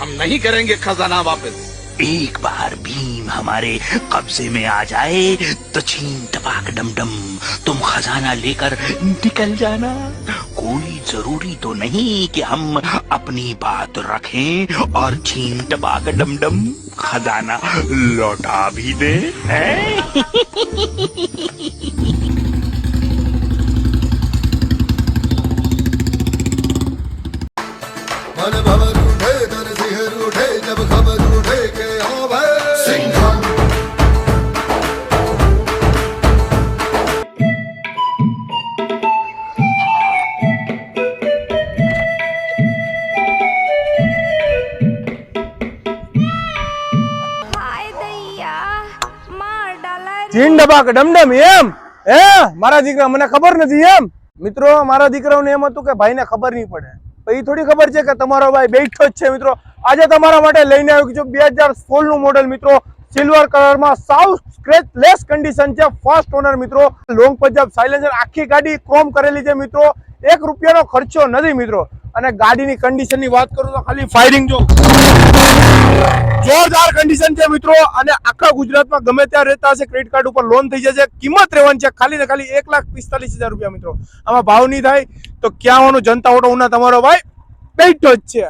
हम नहीं करेंगे खजाना वापस एक बार भीम हमारे कब्जे में आ जाए तो छीन टपाक डम डम तुम खजाना लेकर निकल जाना कोई ज़रूरी तो नहीं कि हम अपनी बात रखें और छीन टपाक डम डम खजाना लौटा भी दे हैं? मन ડાલા ચીન ડબાક, ડમડમ, એમ. હે? મારા દીકરા, મને ખબર નથી, એમ. મિત્રો, મારા દીકરાઓને એમ હતું કે ભાઈને ખબર નહીં પડે. તો એ થોડી ખબર છે કે તમારો ભાઈ બેઠો જ છે, મિત્રો. આજે તમારા માટે લઈને આવ્યો છું બે હજાર સોળનું મોડલ મિત્રો. સિલ્વર કલરમાં સાવ સ્ક્રેચ લેસ કન્ડિશન છે ફર્સ્ટ ઓનર મિત્રો. લોંગ પંજાબ સાયલેન્સર આખી ગાડી ક્રોમ કરેલી છે, મિત્રો. એક રૂપિયાનો ખર્ચો નથી, મિત્રો. અને ગાડીની કન્ડિશનની વાત કરું તો ખાલી ફાયરિંગ જો. જોરદાર કન્ડિશન છે મિત્રો. અને આખા ગુજરાતમાં ગમે ત્યાં રહેતા હશે ક્રેડિટ કાર્ડ ઉપર લોન થઈ જશે. કિંમત રહેવાની છે. ખાલી ને ખાલી એક લાખ પિસ્તાલીસ હજાર રૂપિયા મિત્રો. આમાં ભાવ નહીં થાય તો ક્યાં હોવાનું? જનતા ઓટો ઉના તમારો ભાઈ બેઠો જ છે.